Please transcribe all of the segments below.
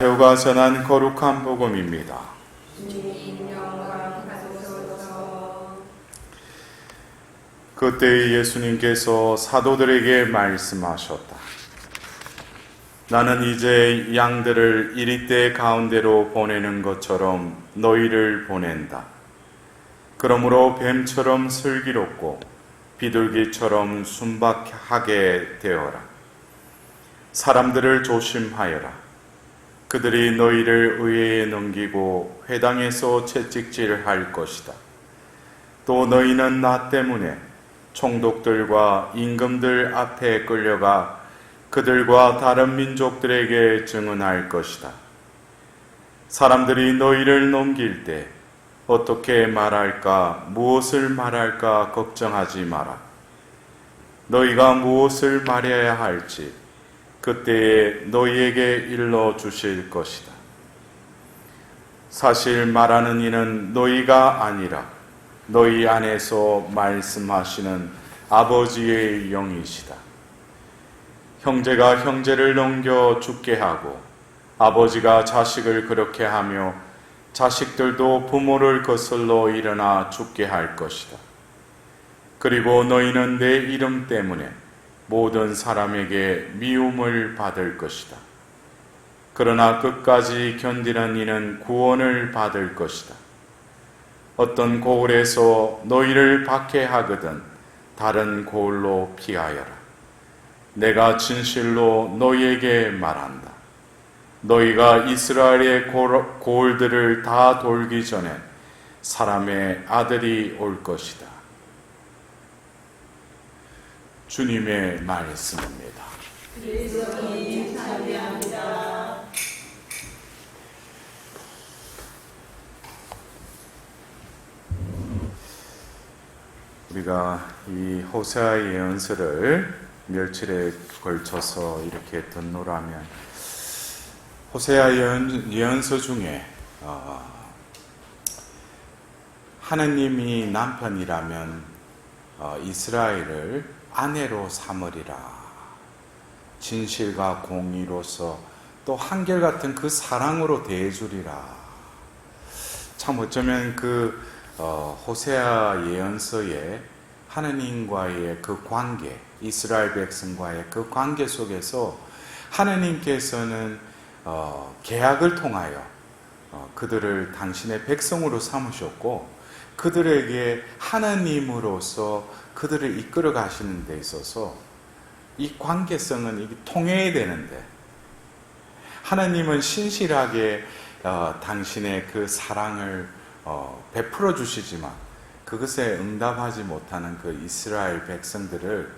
배우가 전한 거룩한 복음입니다. 그때 예수님께서 사도들에게 말씀하셨다. 나는 이제 양들을 이리때 가운데로 보내는 것처럼 너희를 보낸다. 그러므로 뱀처럼 슬기롭고 비둘기처럼 순박하게 되어라. 사람들을 조심하여라. 그들이 너희를 의회에 넘기고 회당에서 채찍질할 것이다. 또 너희는 나 때문에 총독들과 임금들 앞에 끌려가 그들과 다른 민족들에게 증언할 것이다. 사람들이 너희를 넘길 때 어떻게 말할까, 무엇을 말할까 걱정하지 마라. 너희가 무엇을 말해야 할지 그때에 너희에게 일러 주실 것이다. 사실 말하는 이는 너희가 아니라 너희 안에서 말씀하시는 아버지의 영이시다. 형제가 형제를 넘겨 죽게 하고 아버지가 자식을 그렇게 하며 자식들도 부모를 거슬러 일어나 죽게 할 것이다. 그리고 너희는 내 이름 때문에 모든 사람에게 미움을 받을 것이다. 그러나 끝까지 견디는 이는 구원을 받을 것이다. 어떤 고을에서 너희를 박해하거든 다른 고을로 피하여라. 내가 진실로 너희에게 말한다. 너희가 이스라엘의 고을들을 다 돌기 전에 사람의 아들이 올 것이다. 주님의 말씀입니다. 우리가 이 호세아 예언서를 며칠에 걸쳐서 이렇게 듣노라면 호세아 예언, 예언서 중에 어, 하느님이 남편이라면 어, 이스라엘을 아내로 삼으리라. 진실과 공의로서 또 한결같은 그 사랑으로 대해주리라. 참 어쩌면 그 어, 호세아 예언서에 하느님과의 그 관계, 이스라엘 백성과의 그 관계 속에서 하느님께서는 어, 계약을 통하여 어, 그들을 당신의 백성으로 삼으셨고 그들에게 하나님으로서 그들을 이끌어 가시는 데 있어서 이 관계성은 이게 통해야 되는데 하나님은 신실하게 어, 당신의 그 사랑을 어, 베풀어 주시지만 그것에 응답하지 못하는 그 이스라엘 백성들을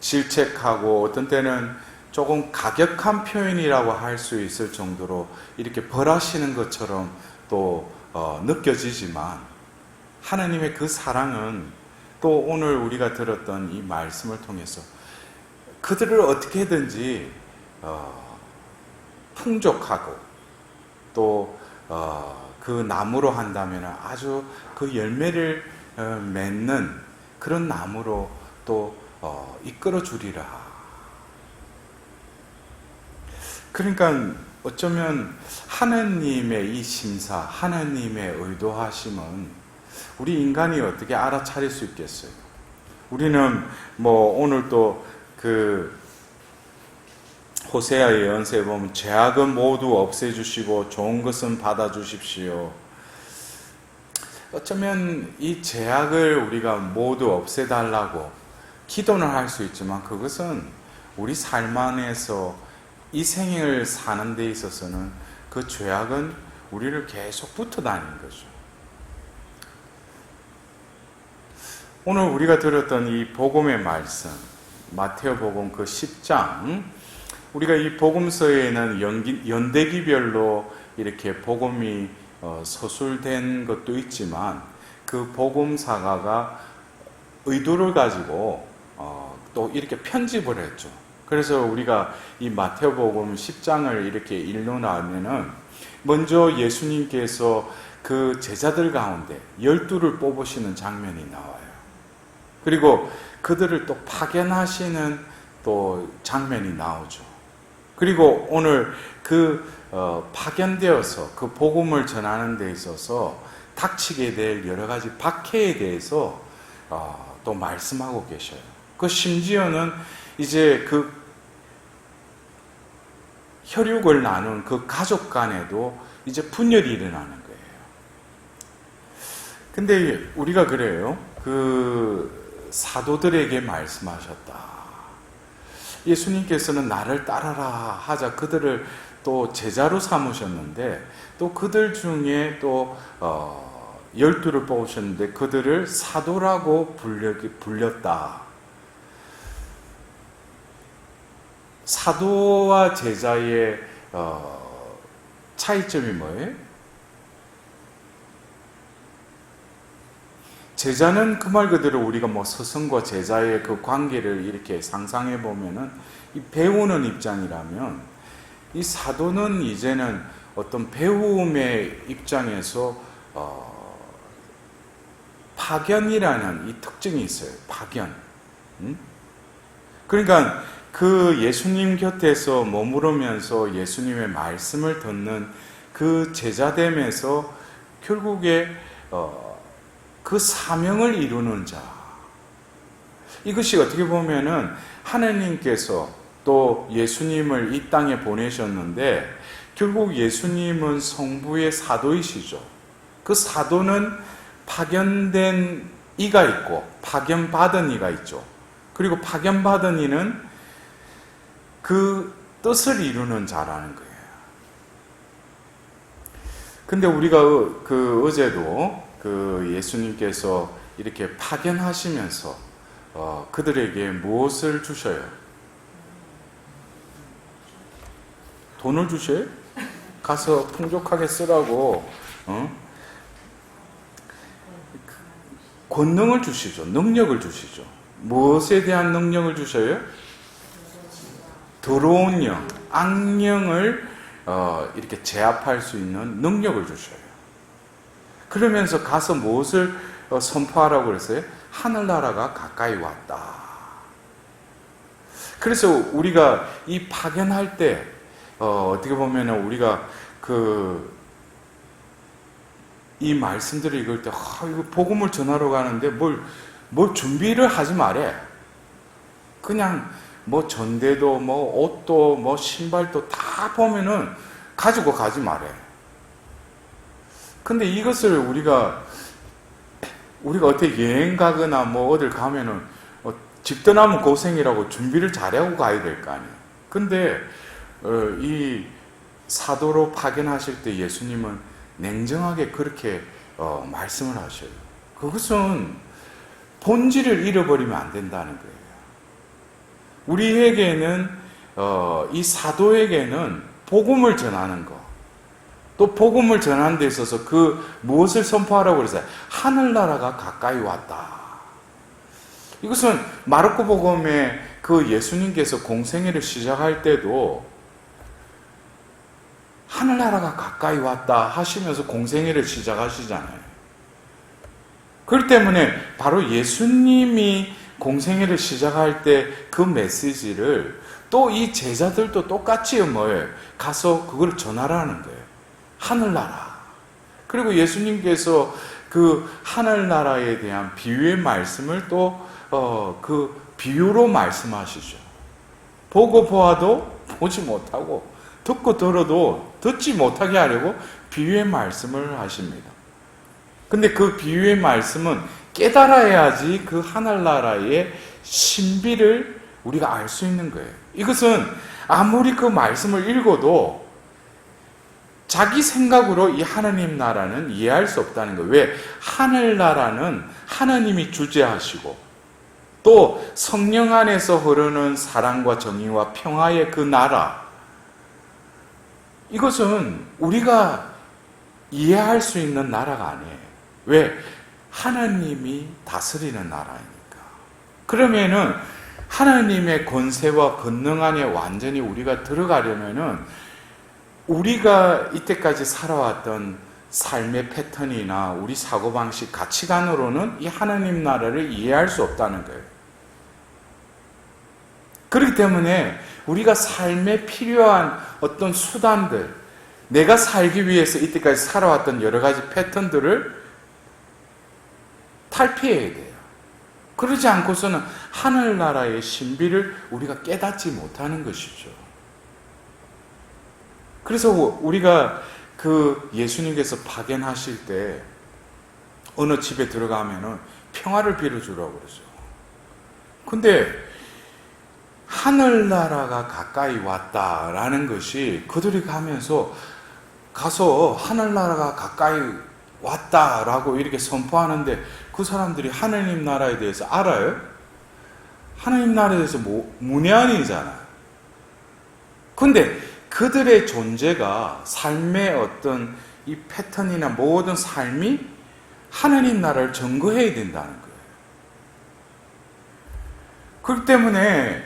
질책하고 어떤 때는 조금 가격한 표현이라고 할 수 있을 정도로 이렇게 벌하시는 것처럼 또 어, 느껴지지만 하나님의 그 사랑은 또 오늘 우리가 들었던 이 말씀을 통해서 그들을 어떻게든지 어, 풍족하고 또 어, 그 나무로 한다면 아주 그 열매를 어, 맺는 그런 나무로 또 어, 이끌어 주리라. 그러니까 어쩌면 하나님의 이 심사, 하나님의 의도하심은 우리 인간이 어떻게 알아차릴 수 있겠어요? 우리는 뭐 오늘 또그 호세아의 연세에 보면 죄악은 모두 없애주시고 좋은 것은 받아주십시오. 어쩌면 이 죄악을 우리가 모두 없애달라고 기도는 할 수 있지만 그것은 우리 삶 안에서 이 생을 사는 데 있어서는 그 죄악은 우리를 계속 붙어 다니는 거죠. 오늘 우리가 들었던 이 복음의 말씀, 마테오 복음 그 10장, 우리가 이 복음서에는 연대기별로 이렇게 복음이 어, 서술된 것도 있지만 그 복음사가가 의도를 가지고 어, 또 이렇게 편집을 했죠. 그래서 우리가 이 마태복음 10장을 이렇게 읽노나면은 먼저 예수님께서 그 제자들 가운데 열두를 뽑으시는 장면이 나와요. 그리고 그들을 또 파견하시는 또 장면이 나오죠. 그리고 오늘 그 어, 파견되어서 그 복음을 전하는 데 있어서 닥치게 될 여러 가지 박해에 대해서 어, 또 말씀하고 계셔요. 그 심지어는 이제 그 혈육을 나눈 그 가족 간에도 이제 분열이 일어나는 거예요. 근데 우리가 그래요. 그 사도들에게 말씀하셨다. 예수님께서는 나를 따라라 하자 그들을 또 제자로 삼으셨는데 또 그들 중에 또 어, 열두를 뽑으셨는데 그들을 사도라고 불렸다. 사도와 제자의 어, 차이점이 뭐예요? 제자는 그 말 그대로 우리가 뭐 스승과 제자의 그 관계를 이렇게 상상해 보면은 이 배우는 입장이라면 이 사도는 이제는 어떤 배움의 입장에서 어, 파견이라는 이 특징이 있어요. 파견. 음? 그러니까 그 예수님 곁에서 머무르면서 예수님의 말씀을 듣는 그 제자됨에서 결국에 어, 그 사명을 이루는 자. 이것이 어떻게 보면은 하나님께서 또 예수님을 이 땅에 보내셨는데 결국 예수님은 성부의 사도이시죠. 그 사도는 파견된 이가 있고 파견받은 이가 있죠. 그리고 파견받은 이는 그 뜻을 이루는 자라는 거예요. 근데 우리가 어- 그 어제도 그 예수님께서 이렇게 파견하시면서 어, 그들에게 무엇을 주셔요? 돈을 주셔요? 가서 풍족하게 쓰라고 어? 권능을 주시죠. 능력을 주시죠. 무엇에 대한 능력을 주셔요? 더러운 영, 악령을 어, 이렇게 제압할 수 있는 능력을 주셔요. 그러면서 가서 무엇을 어, 선포하라고 그랬어요? 하늘나라가 가까이 왔다. 그래서 우리가 이 파견할 때 어, 어떻게 보면 우리가 그 이 말씀들을 읽을 때, 아, 이거 복음을 전하러 가는데 뭘, 뭘 준비를 하지 말해. 그냥 뭐 전대도 뭐 옷도 뭐 신발도 다 보면은 가지고 가지 말해. 근데 이것을 우리가 우리가 어떻게 여행 가거나 뭐 어딜 가면은 어, 집 떠나면 고생이라고 준비를 잘하고 가야 될 거 아니에요. 근데 어, 이 사도로 파견하실 때 예수님은 냉정하게 그렇게 어, 말씀을 하셔요. 그것은 본질을 잃어버리면 안 된다는 거예요. 우리에게는 어, 이 사도에게는 복음을 전하는 것, 또 복음을 전하는 데 있어서 그 무엇을 선포하라고 그랬어요? 하늘나라가 가까이 왔다. 이것은 마르코 복음에 그 예수님께서 공생애를 시작할 때도 하늘나라가 가까이 왔다 하시면서 공생애를 시작하시잖아요. 그렇기 때문에 바로 예수님이 공생애를 시작할 때 그 메시지를 또 이 제자들도 똑같이 뭐예요? 가서 그걸 전하라는 거예요. 하늘나라. 그리고 예수님께서 그 하늘나라에 대한 비유의 말씀을 또, 어, 그 비유로 말씀하시죠. 보고 보아도 보지 못하고, 듣고 들어도 듣지 못하게 하려고 비유의 말씀을 하십니다. 근데 그 비유의 말씀은 깨달아야지 그 하늘나라의 신비를 우리가 알 수 있는 거예요. 이것은 아무리 그 말씀을 읽어도 자기 생각으로 이 하나님 나라는 이해할 수 없다는 거예요. 왜? 하늘나라는 하나님이 주재하시고 또 성령 안에서 흐르는 사랑과 정의와 평화의 그 나라 이것은 우리가 이해할 수 있는 나라가 아니에요. 왜? 하나님이 다스리는 나라니까. 그러면은 하나님의 권세와 권능 안에 완전히 우리가 들어가려면은 우리가 이때까지 살아왔던 삶의 패턴이나 우리 사고방식, 가치관으로는 이 하나님 나라를 이해할 수 없다는 거예요. 그렇기 때문에 우리가 삶에 필요한 어떤 수단들, 내가 살기 위해서 이때까지 살아왔던 여러 가지 패턴들을 탈피해야 돼요. 그러지 않고서는 하늘나라의 신비를 우리가 깨닫지 못하는 것이죠. 그래서 우리가 그 예수님께서 파견하실 때 어느 집에 들어가면은 평화를 빌어주라고 그러죠. 근데 하늘나라가 가까이 왔다라는 것이 그들이 가면서 가서 하늘나라가 가까이 왔다라고 이렇게 선포하는데 그 사람들이 하느님 나라에 대해서 알아요? 하느님 나라에 대해서 뭐, 문외한이잖아요. 근데 그들의 존재가 삶의 어떤 이 패턴이나 모든 삶이 하느님 나라를 증거해야 된다는 거예요. 그렇기 때문에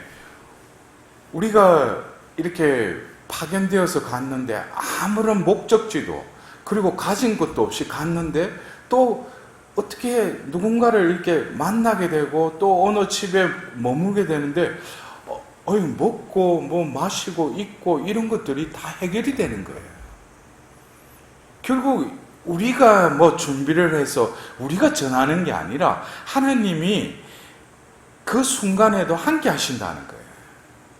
우리가 이렇게 파견되어서 갔는데 아무런 목적지도 그리고 가진 것도 없이 갔는데 또 어떻게 누군가를 이렇게 만나게 되고 또 어느 집에 머물게 되는데 어, 어이 먹고 뭐 마시고 입고 이런 것들이 다 해결이 되는 거예요. 결국 우리가 뭐 준비를 해서 우리가 전하는 게 아니라 하나님이 그 순간에도 함께 하신다는 거예요.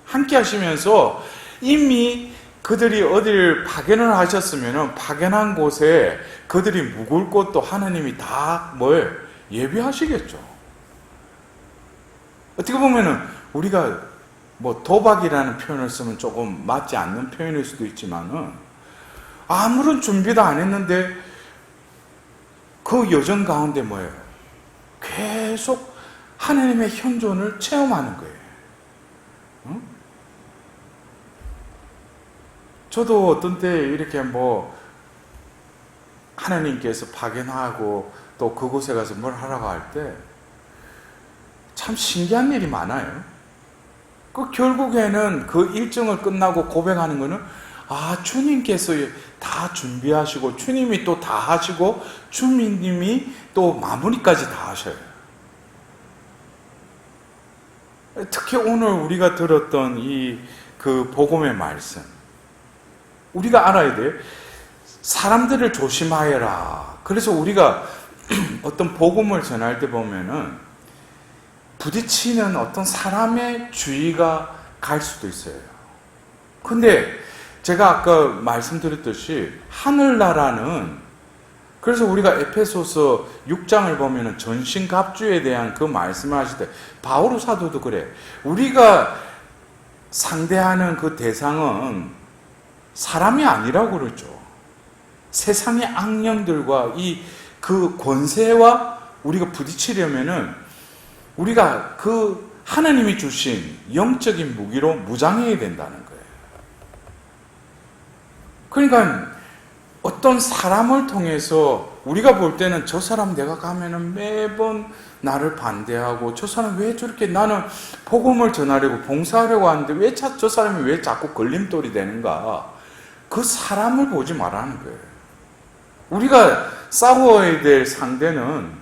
함께 하시면서 이미 그들이 어디를 파견을 하셨으면 파견한 곳에 그들이 묵을 곳도 하나님이 다 뭘 예비하시겠죠. 어떻게 보면은 우리가 뭐 도박이라는 표현을 쓰면 조금 맞지 않는 표현일 수도 있지만은 아무런 준비도 안 했는데 그 여정 가운데 뭐예요? 계속 하나님의 현존을 체험하는 거예요. 응? 저도 어떤 때 이렇게 뭐 하나님께서 파견하고 또 그곳에 가서 뭘 하라고 할 때 참 신기한 일이 많아요. 그 결국에는 그 일정을 끝나고 고백하는 거는 아 주님께서 다 준비하시고 주님이 또 다 하시고 주님이 또 마무리까지 다 하셔요. 특히 오늘 우리가 들었던 이 그 복음의 말씀 우리가 알아야 돼. 사람들을 조심하여라. 그래서 우리가 어떤 복음을 전할 때 보면은 부딪히는 어떤 사람의 주의가 갈 수도 있어요. 근데 제가 아까 말씀드렸듯이 하늘나라는 그래서 우리가 에페소서 6장을 보면은 전신갑주에 대한 그 말씀을 하실 때 바오로 사도도 그래. 우리가 상대하는 그 대상은 사람이 아니라고 그러죠. 세상의 악령들과 이 그 권세와 우리가 부딪히려면은 우리가 그 하나님이 주신 영적인 무기로 무장해야 된다는 거예요. 그러니까 어떤 사람을 통해서 우리가 볼 때는 저 사람 내가 가면은 매번 나를 반대하고 저 사람 왜 저렇게 나는 복음을 전하려고 봉사하려고 하는데 왜 저 사람이 왜 자꾸 걸림돌이 되는가? 그 사람을 보지 말라는 거예요. 우리가 싸워야 될 상대는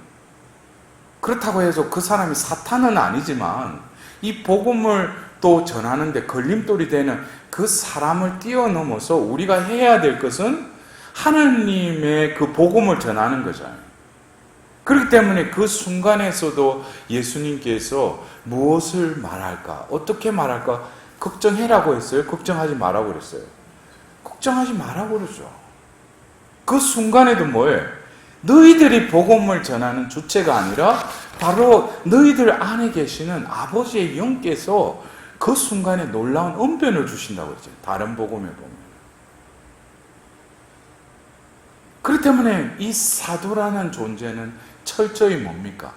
그렇다고 해서 그 사람이 사탄은 아니지만 이 복음을 또 전하는데 걸림돌이 되는 그 사람을 뛰어넘어서 우리가 해야 될 것은 하나님의 그 복음을 전하는 거잖아요. 그렇기 때문에 그 순간에서도 예수님께서 무엇을 말할까, 어떻게 말할까, 걱정해라고 했어요. 걱정하지 말라고 그랬어요. 걱정하지 말라고 그러죠. 그 순간에도 뭐예요? 너희들이 복음을 전하는 주체가 아니라 바로 너희들 안에 계시는 아버지의 영께서 그 순간에 놀라운 언변을 주신다고 그러죠. 다른 복음에 보면. 그렇기 때문에 이 사도라는 존재는 철저히 뭡니까?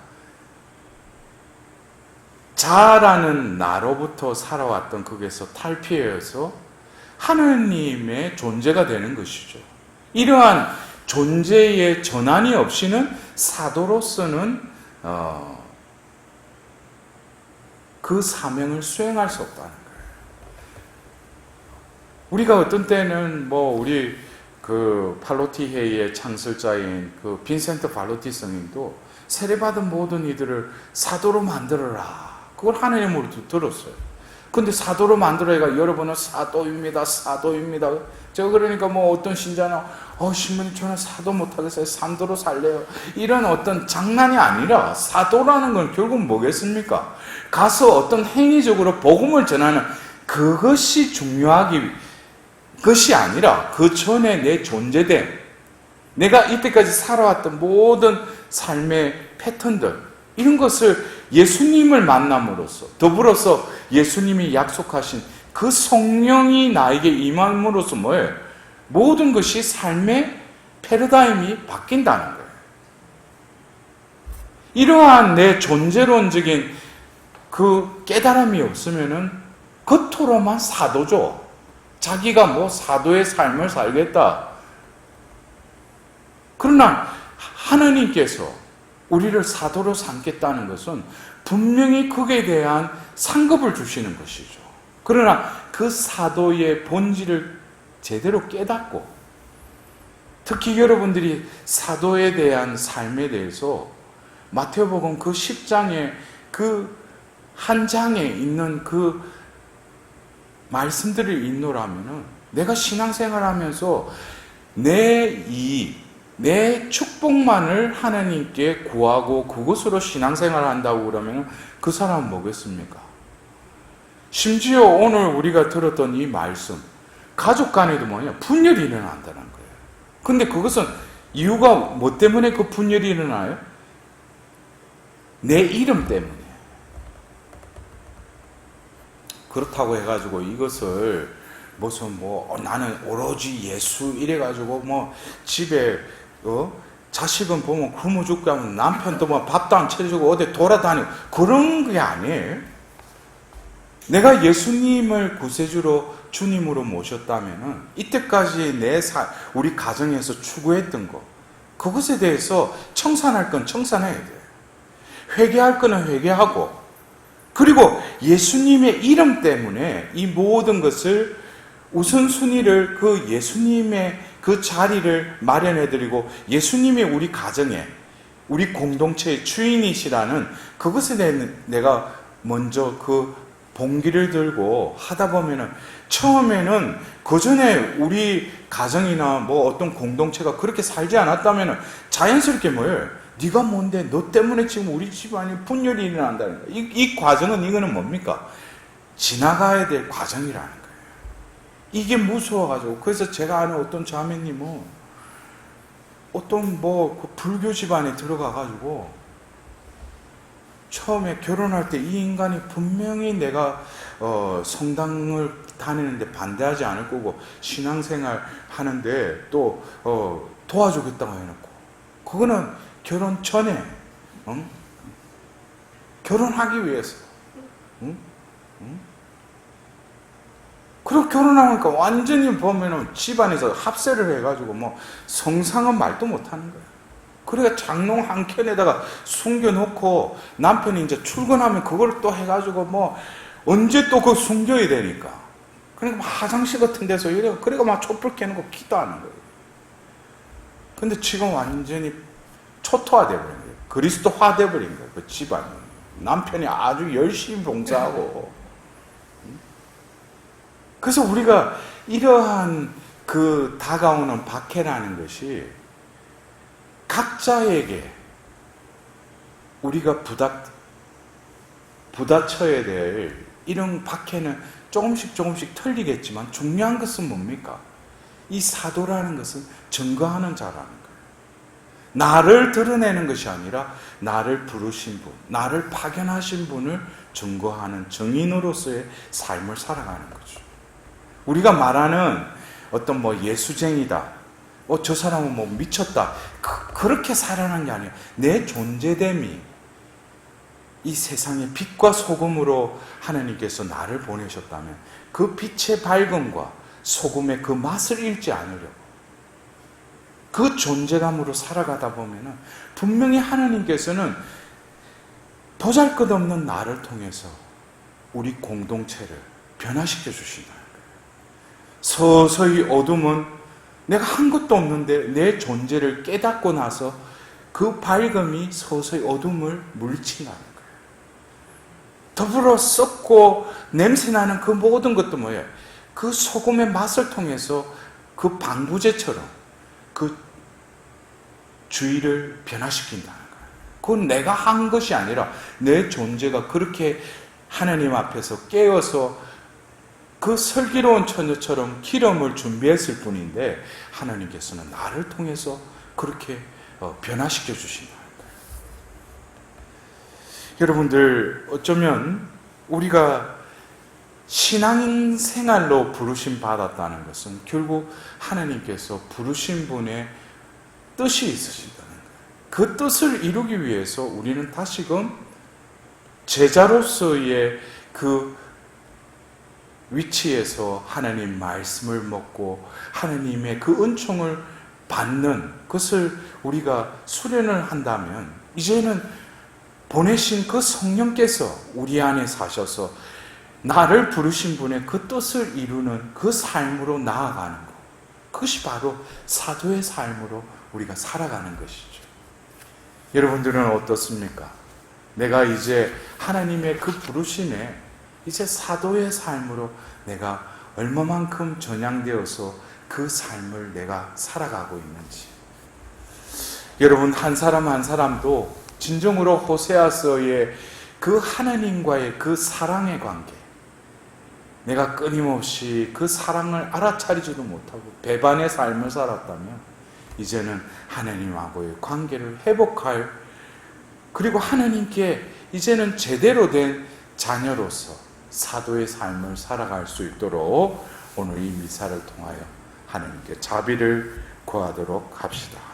자라는 나로부터 살아왔던 거기에서 탈피해서 하느님의 존재가 되는 것이죠. 이러한 존재의 전환이 없이는 사도로서는 어, 그 사명을 수행할 수 없다는 거예요. 우리가 어떤 때는 뭐 우리 그 팔로티 회의 창설자인 그 빈센트 팔로티 성인도 세례받은 모든 이들을 사도로 만들어라. 그걸 하나님으로 들었어요. 근데 사도로 만들어야 여러분은 사도입니다, 사도입니다. 저 그러니까 뭐 어떤 신자는 어 신부님 저는 사도 못하겠어요, 산도로 살래요. 이런 어떤 장난이 아니라 사도라는 건 결국 뭐겠습니까? 가서 어떤 행위적으로 복음을 전하는 그것이 중요하기 것이 아니라 그 전에 내 존재됨, 내가 이때까지 살아왔던 모든 삶의 패턴들 이런 것을 예수님을 만남으로써 더불어서 예수님이 약속하신 그 성령이 나에게 임함으로써 뭐예요? 모든 것이 삶의 패러다임이 바뀐다는 거예요. 이러한 내 존재론적인 그 깨달음이 없으면은 겉으로만 사도죠. 자기가 뭐 사도의 삶을 살겠다. 그러나 하나님께서 우리를 사도로 삼겠다는 것은 분명히 그에 대한 상급을 주시는 것이죠. 그러나 그 사도의 본질을 제대로 깨닫고 특히 여러분들이 사도에 대한 삶에 대해서 마태복음 그 10장에 그 한 장에 있는 그 말씀들을 읽노라면은 내가 신앙생활 하면서 내 이, 내 축복만을 하나님께 구하고 그것으로 신앙생활 한다고 그러면 그 사람은 뭐겠습니까? 심지어 오늘 우리가 들었던 이 말씀, 가족 간에도 뭐냐, 분열이 일어난다는 거예요. 근데 그것은 이유가 뭐 때문에 그 분열이 일어나요? 내 이름 때문에. 그렇다고 해가지고 이것을 무슨 뭐 어, 나는 오로지 예수 이래가지고 뭐 집에 어 자식은 보면 굶어 죽게 하면 남편도 뭐 밥도 안 차려주고 어디 돌아다니고 그런 게 아니에요. 내가 예수님을 구세주로 주님으로 모셨다면은 이때까지 내 사, 우리 가정에서 추구했던 거 그것에 대해서 청산할 건 청산해야 돼. 회개할 거는 회개하고 그리고 예수님의 이름 때문에 이 모든 것을 우선순위를 그 예수님의 그 자리를 마련해드리고 예수님이 우리 가정에 우리 공동체의 주인이시라는 그것에 대해 내가 먼저 그 봉기를 들고 하다 보면은 처음에는 그 전에 우리 가정이나 뭐 어떤 공동체가 그렇게 살지 않았다면은 자연스럽게 뭐예요? 네가 뭔데 너 때문에 지금 우리 집안이 분열이 일어난다는 거야. 이, 이 과정은 이거는 뭡니까? 지나가야 될 과정이라는. 이게 무서워가지고 그래서 제가 아는 어떤 자매님은 어떤 뭐 그 불교 집안에 들어가가지고 처음에 결혼할 때 이 인간이 분명히 내가 어, 성당을 다니는데 반대하지 않을 거고 신앙생활 하는데 또 어, 도와주겠다고 해놓고 그거는 결혼 전에 응? 결혼하기 위해서 응? 응? 그리고 결혼하니까 완전히 보면은 집안에서 합세를 해가지고 뭐 성상은 말도 못하는 거야. 그러니까 장롱 한 켠에다가 숨겨놓고 남편이 이제 출근하면 그걸 또 해가지고 뭐 언제 또 그거 숨겨야 되니까. 그러니까 막 화장실 같은 데서 이래 그러니까 막 촛불 켜놓고 기도하는 거예요. 근데 지금 완전히 초토화돼 버린 거예요. 그리스도화 돼 버린 거예요. 그 집안이. 남편이 아주 열심히 봉사하고. 그래서 우리가 이러한 그 다가오는 박해라는 것이 각자에게 우리가 부닥, 부닥쳐야 될 이런 박해는 조금씩 조금씩 틀리겠지만 중요한 것은 뭡니까? 이 사도라는 것은 증거하는 자라는 거예요. 나를 드러내는 것이 아니라 나를 부르신 분, 나를 파견하신 분을 증거하는 증인으로서의 삶을 살아가는 거죠. 우리가 말하는 어떤 뭐 예수쟁이다. 어, 저 사람은 뭐 미쳤다. 그, 렇게 살아가는 게 아니에요. 내 존재됨이 이 세상의 빛과 소금으로 하나님께서 나를 보내셨다면 그 빛의 밝음과 소금의 그 맛을 잃지 않으려고 그 존재감으로 살아가다 보면은 분명히 하나님께서는 보잘 것 없는 나를 통해서 우리 공동체를 변화시켜 주신다. 서서히 어둠은 내가 한 것도 없는데 내 존재를 깨닫고 나서 그 밝음이 서서히 어둠을 물친다는 거예요. 더불어 썩고 냄새나는 그 모든 것도 뭐예요? 그 소금의 맛을 통해서 그 방부제처럼 그 주의를 변화시킨다는 거예요. 그건 내가 한 것이 아니라 내 존재가 그렇게 하나님 앞에서 깨어서 그 슬기로운 처녀처럼 기름을 준비했을 뿐인데 하나님께서는 나를 통해서 그렇게 어, 변화시켜 거예요. 여러분들 어쩌면 우리가 신앙 생활로 부르심 받았다는 것은 결국 하나님께서 부르신 분의 뜻이 있으신다는 거예요. 그 뜻을 이루기 위해서 우리는 다시금 제자로서의 그 위치에서 하나님 말씀을 먹고 하나님의 그 은총을 받는 것을 우리가 수련을 한다면 이제는 보내신 그 성령께서 우리 안에 사셔서 나를 부르신 분의 그 뜻을 이루는 그 삶으로 나아가는 것. 그것이 바로 사도의 삶으로 우리가 살아가는 것이죠. 여러분들은 어떻습니까? 내가 이제 하나님의 그 부르심에 이제 사도의 삶으로 내가 얼마만큼 전향되어서 그 삶을 내가 살아가고 있는지. 여러분, 한 사람 한 사람도 진정으로 호세아서의 그 하나님과의 그 사랑의 관계, 내가 끊임없이 그 사랑을 알아차리지도 못하고 배반의 삶을 살았다면, 이제는 하나님하고의 관계를 회복할, 그리고 하나님께 이제는 제대로 된 자녀로서 사도의 삶을 살아갈 수 있도록 오늘 이 미사를 통하여 하나님께 자비를 구하도록 합시다.